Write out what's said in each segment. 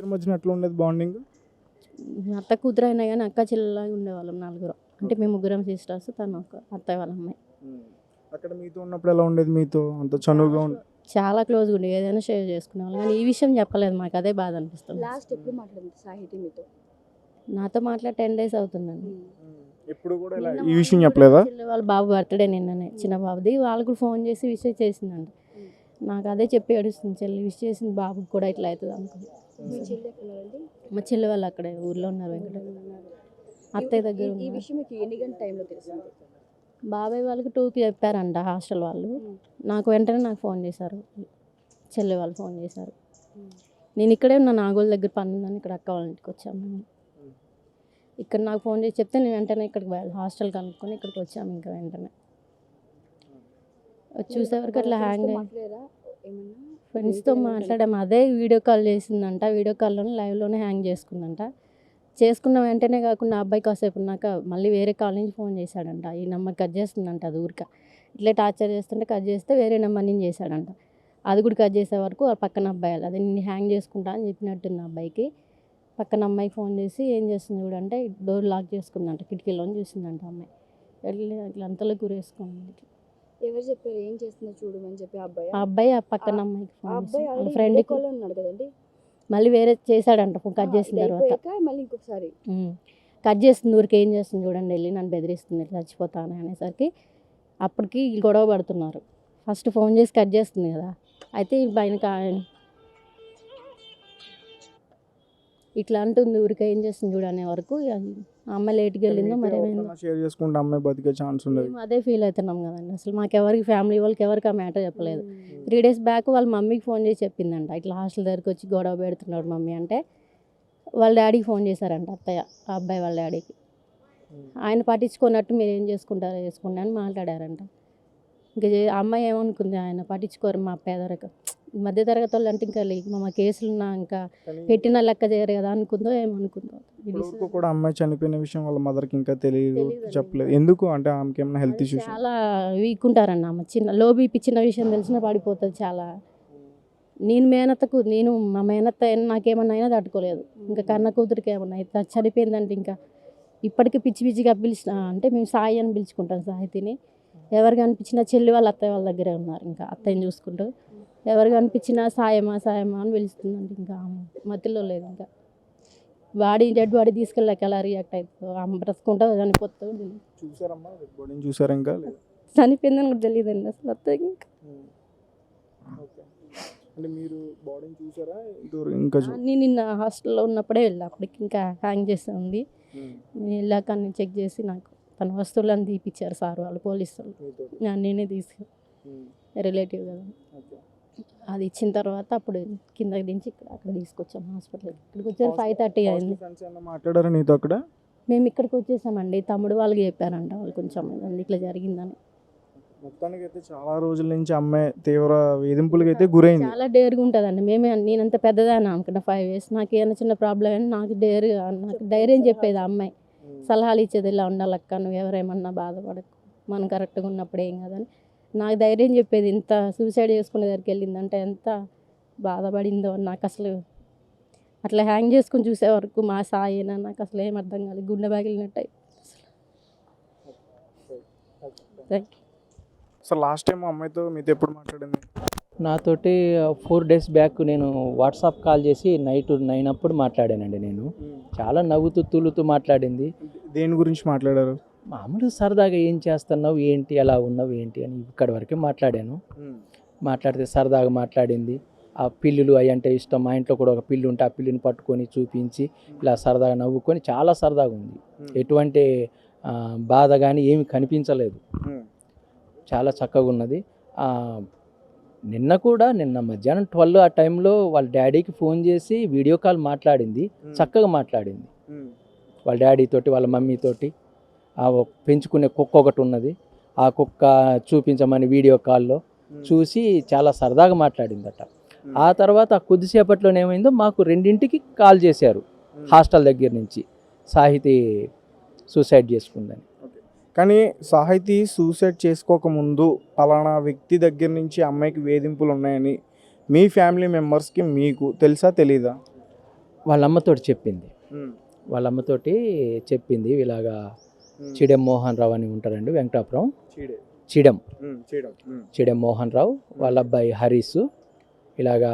ఇద్దరి మధ్యన ఎట్లా ఉండేది బాండింగ్ అత్త కూతురు అయినా కానీ అక్క చెల్లెలాగా ఉండేవాళ్ళం నలుగురు. అంటే మేము ముగ్గురం సిస్టర్స్ తను ఒక అత్తయ్య వాళ్ళ అమ్మాయి. అక్కడ మీతో ఉన్నప్పుడు ఎలా ఉండేది మీతో? అంత చనువుగా ఉండే చాలా క్లోజ్గా ఉండేది. ఏదైనా షేర్ చేసుకునేవాళ్ళం. కానీ ఈ విషయం చెప్పలేదు మాకు. అదే బాధ అనిపిస్తుంది. లాస్ట్ ఎప్పుడు మాట్లాడింది సాహితీ మీతో? నాతో మాట్లాడి టెన్ డేస్ అవుతుందండి. ఎప్పుడు కూడా ఈ విషయం చెప్పలేదా? వాళ్ళ బాబు బర్త్డే నిన్ననే చిన్న బాబుది. వాళ్ళు కూడా ఫోన్ చేసి విష్ చేసిందంట. నాకు అదే చెప్పి ఏడుస్తుంది చెల్లి విష్ చేసింది బాబుకి కూడా ఇట్లా అవుతుంది అనుకుని మీ చెల్లి వాళ్ళు అక్కడే ఊర్లో ఉన్నారు వెంకట. అత్తయ్య దగ్గర ఈ- ఈ ఉన్నారు. విషయం మీకు ఎన్ని గంట టైంలో తెలిసింది బాబాయ్ వాళ్ళకి టూకి చెప్పారంట హాస్టల్ వాళ్ళు. నాకు వెంటనే నాకు ఫోన్ చేశారు. చెల్లి వాళ్ళు ఫోన్ చేశారు. నేను ఇక్కడే ఉన్న నాగోల్ దగ్గర పని ఉందని ఇక్కడ అక్క వాళ్ళ ఇంటికి వచ్చాము మేము. ఇక్కడ నాకు ఫోన్ చేసి చెప్తే నేను వెంటనే ఇక్కడికి హాస్టల్ కనుక్కొని ఇక్కడికి వచ్చాము ఇంకా వెంటనే. చూసేవరకు అట్లా హ్యాంగ్ ఫ్రెండ్స్తో మాట్లాడాము. అదే వీడియో కాల్ చేసిందంట. వీడియో కాల్లోనే లైవ్లోనే హ్యాంగ్ చేసుకుందంట. చేసుకున్న వెంటనే కాకుండా అబ్బాయి కాసేపు ఉన్నాక మళ్ళీ వేరే కాల్ నుంచి ఫోన్ చేశాడంట. ఈ నెంబర్ కట్ చేస్తుందంట అది ఊరిక. ఇట్లే టార్చర్ చేస్తుంటే కట్ చేస్తే వేరే నెంబర్ నుంచి చేశాడంట. అది కూడా కట్ చేసే వరకు ఆ పక్కన అబ్బాయి అదే నేను హ్యాంగ్ చేసుకుంటా అని చెప్పినట్టుంది అబ్బాయికి. పక్కన అమ్మాయికి ఫోన్ చేసి ఏం చేస్తుంది చూడంటే డోర్ లాక్ చేసుకుందంట. కిటికీలోని చూసిందంట అమ్మాయి. వెళ్ళి అట్లా అంతలో గురేసుకుంది ఎవరు చెప్పారు ఏం చేస్తుందో చూడమని చెప్పి అబ్బాయి ఆ అబ్బాయి ఆ పక్కన అమ్మాయికి ఆ ఫోన్ అబ్బాయి చేసి వాళ్ళ ఫ్రెండ్కి లో ఉన్నాడు కదండి. మళ్ళీ వేరే చేశాడంట ఫోన్ కట్ చేసిన ఇది తర్వాత. అయిపోయాక మళ్ళీ ఇంకొకసారి. ఉమ్. కట్ చేస్తుంది ఊరికి ఏం చేస్తుంది చూడండి వెళ్ళి నన్ను బెదిరిస్తుంది చచ్చిపోతాను అనేసరికి అప్పటికి వీళ్ళు గొడవ పడుతున్నారు. ఫస్ట్ ఫోన్ చేసి కట్ చేస్తుంది కదా. అయితే ఆయనకి ఆయన- ఇట్లా అంటుంది ఊరికి ఏం చేస్తుంది చూడనే వరకు. అమ్మాయి లేట్కి వెళ్ళిందో మరి ఏమైందో. షేర్ చేసుకుంటే అమ్మాయి బతికే ఛాన్స్ ఉండదు. మేము అదే ఫీల్ అవుతున్నాం కదండి. అసలు మాకు ఎవరికి ఫ్యామిలీ వాళ్ళకి ఎవరికి ఆ మ్యాటర్ చెప్పలేదు. త్రీ డేస్ బ్యాక్ వాళ్ళ మమ్మీకి ఫోన్ చేసి చెప్పిందంట. ఇట్లా హాస్టల్ దగ్గరికి వచ్చి గొడవ పెడుతున్నాడు మమ్మీ అంటే వాళ్ళ డాడీకి ఫోన్ చేశారంట అత్తయ్య ఆ అబ్బాయి వాళ్ళ డాడీకి ఆయన పట్టించుకున్నట్టు మీరు ఏం చేసుకుంటారో చేసుకోండి అని మాట్లాడారంట. ఇంకా అమ్మాయి ఏమనుకుంది? ఆయన పట్టించుకోరు మా పేదరికం మధ్య తరగతి వాళ్ళు అంటే ఇంకా లే- మా కేసులు ఉన్నా ఇంకా పెట్టిన లెక్క చేయరు కదా అనుకుందో ఏమనుకుందో కూడా అమ్మాయి చనిపోయిన విషయం వాళ్ళ మదర్కి ఇంకా తెలియదు. చెప్పలేదు. ఎందుకు? అంటే ఆమెకి ఏమైనా హెల్త్ ఇష్యూస్? చాలా వీక్ ఉంటారన్న ఆమె. చిన్న లో బీపీ చిన్న విషయం తెలిసినా పడిపోతుంది చాలా. నేను మేనత్తకు నేను మా మేనత్త నాకేమన్నా అయినా తట్టుకోలేదు ఇంకా కన్న కూతురికి ఏమన్నా అయితే చనిపోయిందంటే ఇంకా ఇప్పటికీ పిచ్చి పిచ్చిగా పిలిచిన అంటే మేము సాయి అని పిలుచుకుంటాం సాహితిని ఎవరు కనిపించినా చెల్లి వాళ్ళ అత్తయ్య వాళ్ళ దగ్గరే ఉన్నారు. ఇంకా అత్తయ్యని చూసుకుంటూ ఎవరు కనిపించినా సాయమా సాయమా అని పిలుస్తుందంటే ఇంకా ఆమె మధ్యలో లేదు ఇంకా. బాడీ డెడ్ బాడీ తీసుకెళ్ళాక ఎలా రియాక్ట్ అవుతుందో ఆమె బ్రతుకుంటా చనిపోతుందో తెలియదు. చూసారమ్మా? చూసారా ఇంకా? చనిపోయిందని కూడా తెలియదండి అసలు అత్తయ్య ఇంకా. ఓకే. అంటే మీరు బాడీని చూసారా? ఇంతవరకు ఇంకా చూ నేను నిన్న హాస్టల్లో ఉన్నప్పుడే వెళ్ళా. అప్పటికి ఇంకా హ్యాంగ్ చేసి ఉంది. నేను వెళ్ళాక చెక్ చేసి నాకు తన వస్తువులను తీపిచ్చారు సార్ వాళ్ళు పోలీసు వాళ్ళు మీతోటి. నా- నేనే తీసుకు. రిలేటివ్ కదా. అది ఇచ్చిన తర్వాత అప్పుడు కిందకి దించి ఇక్కడ అక్కడ తీసుకొచ్చాం హాస్పిటల్ ఇక్కడికి వచ్చారు ఫైవ్ థర్టీ అయింది. మాట్లాడారా నీతో అక్కడ? మేము ఇక్కడికి వచ్చేసామండి. తమ్ముడు వాళ్ళకి చెప్పారంట వాళ్ళు కొంచెం ఇట్లా జరిగిందని. మొత్తానికి అయితే చాలా రోజుల నుంచి అమ్మాయి తీవ్ర వేధింపులకి అయితే గురైంది. చాలా డేర్గా ఉంటుందండి. మేమే నేనంత పెద్దదాన్ని అనుకున్నా ఫైవ్ ఇయర్స్ నాకు ఏమైనా చిన్న ప్రాబ్లం అని నాకు డేర్ నాకు ధైర్యం చెప్పేది అమ్మాయి. సలహాలు ఇచ్చేది ఇలా ఉండాలక్క? నువ్వు ఎవరేమన్నా బాధపడకు. మనం కరెక్ట్గా ఉన్నప్పుడు ఏం కాదని. నాకు ధైర్యం చెప్పేది ఇంత సూసైడ్ చేసుకునే దగ్గరికి వెళ్ళిందంటే ఎంత బాధపడిందో నాకు అసలు అట్లా హ్యాంగ్ చేసుకుని చూసే వరకు మా సాయేనా నాకు అసలు ఏం అర్థం కాలేదు గుండె బాగిలినట్టు థ్యాంక్ సో లాస్ట్ టైం అమ్మాయితో మీతో ఎప్పుడు మాట్లాడింది? నాతోటి ఫోర్ డేస్ బ్యాక్ నేను వాట్సాప్ కాల్ చేసి నైట్ నైన్ అప్పుడు మాట్లాడానండి నేను. చాలా నవ్వుతూ తులుతూ మాట్లాడింది. దేని గురించి మాట్లాడారు? మామూలు సరదాగా ఏం చేస్తున్నావు? ఏంటి? ఎలా ఉన్నావు? ఏంటి? అని ఇక్కడి వరకే మాట్లాడాను. మాట్లాడితే సరదాగా మాట్లాడింది. ఆ పిల్లులు అవి అంటే ఇష్టం. మా ఇంట్లో కూడా ఒక పిల్లి ఉంటే ఆ పిల్లిని పట్టుకొని చూపించి ఇలా సరదాగా నవ్వుకొని చాలా సరదాగా ఉంది. ఎటువంటి బాధ కానీ ఏమి కనిపించలేదు. చాలా చక్కగా ఉన్నది. నిన్న కూడా నిన్న మధ్యాహ్నం ట్వెల్వ్ ఆ టైంలో వాళ్ళ డాడీకి ఫోన్ చేసి వీడియో కాల్ మాట్లాడింది. చక్కగా మాట్లాడింది. వాళ్ళ డాడీ తోటి వాళ్ళ మమ్మీ తోటి ఆ ఒ- పెంచుకునే కుక్క ఒకటి ఉన్నది. ఆ కుక్క చూపించమని వీడియో కాల్లో చూసి చాలా సరదాగా మాట్లాడిందట. ఆ తర్వాత ఆ కొద్దిసేపట్లోనే ఏమైందో మాకు రెండింటికి కాల్ చేశారు హాస్టల్ దగ్గర నుంచి సాహితీ సూసైడ్ చేసుకుందని. కానీ సాహితీ సూసైడ్ చేసుకోకముందు పలానా వ్యక్తి దగ్గర నుంచి అమ్మాయికి వేధింపులు ఉన్నాయని మీ ఫ్యామిలీ మెంబర్స్కి మీకు తెలుసా తెలీదా? వాళ్ళ అమ్మతోటి చెప్పింది. వాళ్ళ అమ్మతోటి చెప్పింది ఇలాగా చిడెం మోహన్ రావు అని ఉంటారండి వెంకటాపురం. చీడే. చిడెం. మోహన్ రావు వాళ్ళ అబ్బాయి హరీస్ ఇలాగా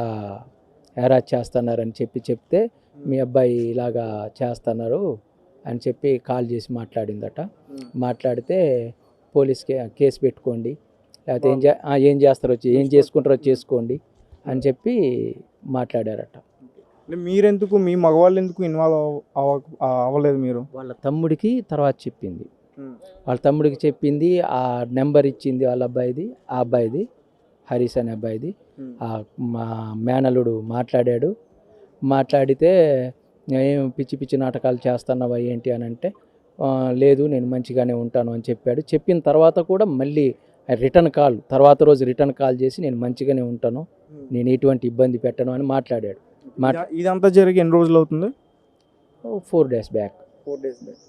హెరాజ్ చేస్తున్నారని చెప్పి చెప్తే మీ అబ్బాయి ఇలాగా చేస్తున్నారు అని చెప్పి కాల్ చేసి మాట్లాడిందట. మాట్లాడితే పోలీస్కి కేసు పెట్టుకోండి. లేకపోతే ఏం ఏం చేస్తారో ఏం చేసుకుంటారో చేసుకోండి అని చెప్పి మాట్లాడారట. అంటే మీరెందుకు మీ మగవాళ్ళు ఎందుకు ఇన్వాల్వ్ అవ అవ్వలేదు మీరు? వాళ్ళ తమ్ముడికి తర్వాత చెప్పింది. వాళ్ళ తమ్ముడికి చెప్పింది ఆ నెంబర్ ఇచ్చింది వాళ్ళ అబ్బాయిది ఆ అబ్బాయిది హరీష్ అనే అబ్బాయిది. ఆ మా మేనలుడు మాట్లాడాడు. మాట్లాడితే ఏం పిచ్చి పిచ్చి నాటకాలు చేస్తున్నావా ఏంటి? అని అంటే "ఆ, లేదు నేను మంచిగానే ఉంటాను అని చెప్పాడు. చెప్పిన తర్వాత కూడా మళ్ళీ రిటర్న్ కాల్ తర్వాత రోజు రిటర్న్ కాల్ చేసి నేను మంచిగానే ఉంటాను. నేను ఎటువంటి ఇబ్బంది పెట్టను అని మాట్లాడాడు. ఇదంతా జరిగి ఎన్ని రోజులు అవుతుంది? Four days back. Four days back.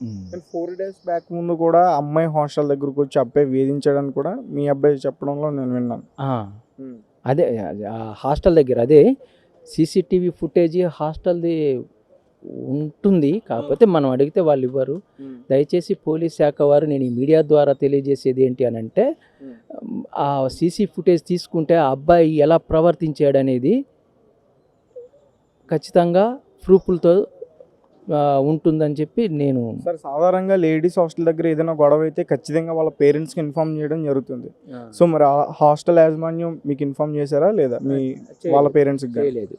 Four days back ముందు కూడా అమ్మాయి హాస్టల్ దగ్గరకు వచ్చి అబ్బాయి వేధించాడని కూడా మీ అబ్బాయి చెప్పడంలో నేను విన్నాను. అదే ఆ హాస్టల్ దగ్గర అదే సీసీటీవీ ఫుటేజ్ హాస్టల్ది ఉంటుంది. కాకపోతే మనం అడిగితే వాళ్ళు ఇవ్వరు. దయచేసి పోలీస్ శాఖ వారు నేను ఈ మీడియా ద్వారా తెలియజేసేది ఏంటి అని అంటే ఆ సీసీ ఫుటేజ్ తీసుకుంటే ఆ అబ్బాయి ఎలా ప్రవర్తించాడు అనేది ఖచ్చితంగా ప్రూఫ్లతో ఉంటుందని చెప్పి నేను సార్ సాధారణంగా లేడీస్ హాస్టల్ దగ్గర ఏదైనా గొడవ అయితే ఖచ్చితంగా వాళ్ళ పేరెంట్స్కి ఇన్ఫార్మ్ చేయడం జరుగుతుంది. సో మరి హాస్టల్ యాజమాన్యం మీకు ఇన్ఫార్మ్ చేశారా లేదా? మీ వాళ్ళ పేరెంట్స్కి చేయలేదు.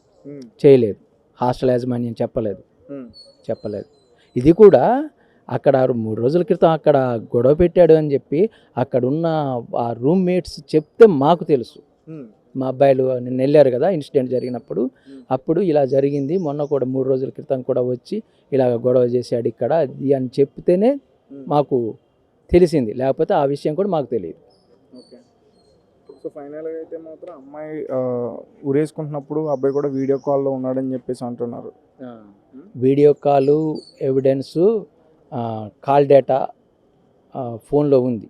చేయలేదు. హాస్టల్ యాజమాన్యం చెప్పలేదు. చెప్పలేదు. ఇది కూడా అక్కడ మూడు రోజుల క్రితం అక్కడ గొడవ పెట్టాడు అని చెప్పి అక్కడ ఉన్న ఆ రూమ్మేట్స్ చెప్తే మాకు తెలుసు. మా అబ్బాయిలు నిన్న వెళ్ళారు కదా ఇన్సిడెంట్ జరిగినప్పుడు. అప్పుడు ఇలా జరిగింది. మొన్న కూడా మూడు రోజుల క్రితం కూడా వచ్చి ఇలాగ గొడవ చేశాడు ఇక్కడ. అది అని చెప్తేనే మాకు తెలిసింది. లేకపోతే ఆ విషయం కూడా మాకు తెలియదు. ఓకే. సో ఫైనల్గా అయితే మాత్రం అమ్మాయి ఉరేసుకుంటున్నప్పుడు అబ్బాయి కూడా వీడియో కాల్లో ఉన్నాడని చెప్పేసి అంటున్నారు. వీడియో కాలు ఎవిడెన్సు కాల్ డేటా ఫోన్లో ఉంది.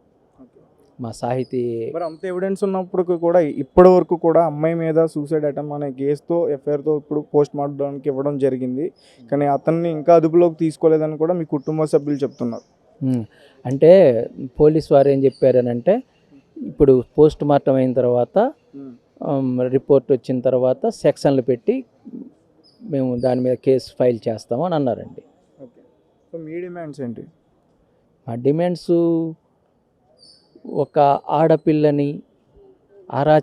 మా సాహితీ మరి అంత ఎవిడెన్స్ ఉన్నప్పుడు కూడా ఇప్పటి వరకు కూడా అమ్మాయి మీద సూసైడ్ అటెంప్ అనే కేసుతో ఎఫ్ఐఆర్తో ఇప్పుడు పోస్ట్ మార్టంకి ఇవ్వడం జరిగింది. కానీ అతన్ని ఇంకా అదుపులోకి తీసుకోలేదని కూడా మీ కుటుంబ సభ్యులు చెప్తున్నారు. అంటే పోలీస్ వారు ఏం చెప్పారనంటే ఇప్పుడు పోస్ట్ మార్టం అయిన తర్వాత రిపోర్ట్ వచ్చిన తర్వాత సెక్షన్లు పెట్టి మేము దాని మీద కేసు ఫైల్ చేస్తాము అని అన్నారండి. ఓకే. సో మీ డిమాండ్స్ ఏంటి? మా డిమాండ్స్ ఒక ఆడపిల్లని అరా